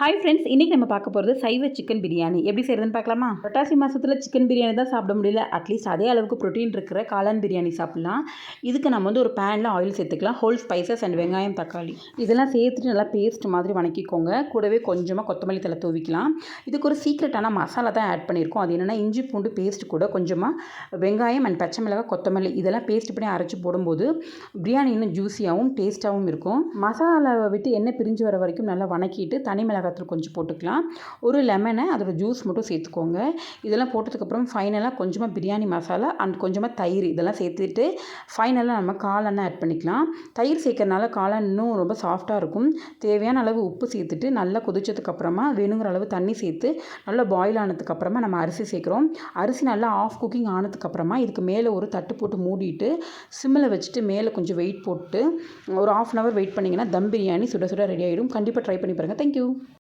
Hi friends இன்றைக்கி நம்ம பார்க்க போகிறது சைவ சிக்கன் பிரியாணி. எப்படி செய்கிறதுன்னு பார்க்கலாமா? புரட்டாசி மாதத்தில் சிக்கன் பிரியாணி தான் சாப்பிட முடியல. அட்லீஸ்ட் அதே அளவுக்கு ப்ரோட்டீன் இருக்கிற காளான் பிரியாணி சாப்பிட்லாம். இதுக்கு நம்ம வந்து ஒரு பேனில் ஆயில் சேர்த்துக்கலாம். ஹோல் ஸ்பைசஸ் அண்ட் வெங்காயம் தக்காளி. இதெல்லாம் சேர்த்துட்டு நல்லா பேஸ்ட் மாதிரி வணக்கிக்கோங்க. கூடவே கொஞ்சமாக கொத்தமல்லி தலை தூவிக்கலாம். இதுக்கு ஒரு சீக்ரெட்டான மசாலா தான் ஆட் பண்ணியிருக்கோம். அது என்னென்னா இஞ்சி பூண்டு பேஸ்ட் கூட கொஞ்சமாக வெங்காயம் அண்ட் பச்சை மிளகாய் கொத்தமல்லி இதெல்லாம் பேஸ்ட் பண்ணி அரைச்சி போடும்போது பிரியாணி இன்னும் ஜூஸியாகவும் டேஸ்ட்டாகவும் இருக்கும். மசாலாவை விட்டு எண்ணெய் பிரிஞ்சு வர வரைக்கும் நல்லா வணக்கிட்டு தனி மிளகாத்தூள் கொஞ்சம் போட்டுக்கலாம். ஒரு லெமனை அதோட ஜூஸ் மட்டும் சேர்த்துக்கோங்க. இதெல்லாம் போட்டதுக்கப்புறம் ஃபைனலாக கொஞ்சமாக பிரியாணி மசாலா அண்ட் கொஞ்சமாக தயிர் இதெல்லாம் சேர்த்துட்டு ஃபைனலாக நம்ம காளான் ஆட் பண்ணிக்கலாம். தயிர் சேர்க்கறனால காளான் இன்னும் ரொம்ப சாஃப்டாக இருக்கும். தேவையான அளவு உப்பு சேர்த்துட்டு நல்லா கொதிச்சதுக்கப்புறமா வேணுங்கிற அளவு தண்ணி சேர்த்து நல்லா பாயில் ஆனதுக்கப்புறமா நம்ம அரிசி சேர்க்குறோம். அரிசி நல்லா ஆஃப் குக்கிங் ஆனதுக்கப்புறமா இதுக்கு மேலே ஒரு தட்டு போட்டு மூடிட்டு சிம்மில் வச்சுட்டு மேலே கொஞ்சம் வெயிட் போட்டு ஒரு ஆஃப் அன் ஹவர் வெயிட் பண்ணிங்கன்னா தம் பிரியாணி சுட சுட ரெடி ஆகிடும் கண்டிப்பாக ட்ரை பண்ணி பாருங்கள் தேங்க்யூ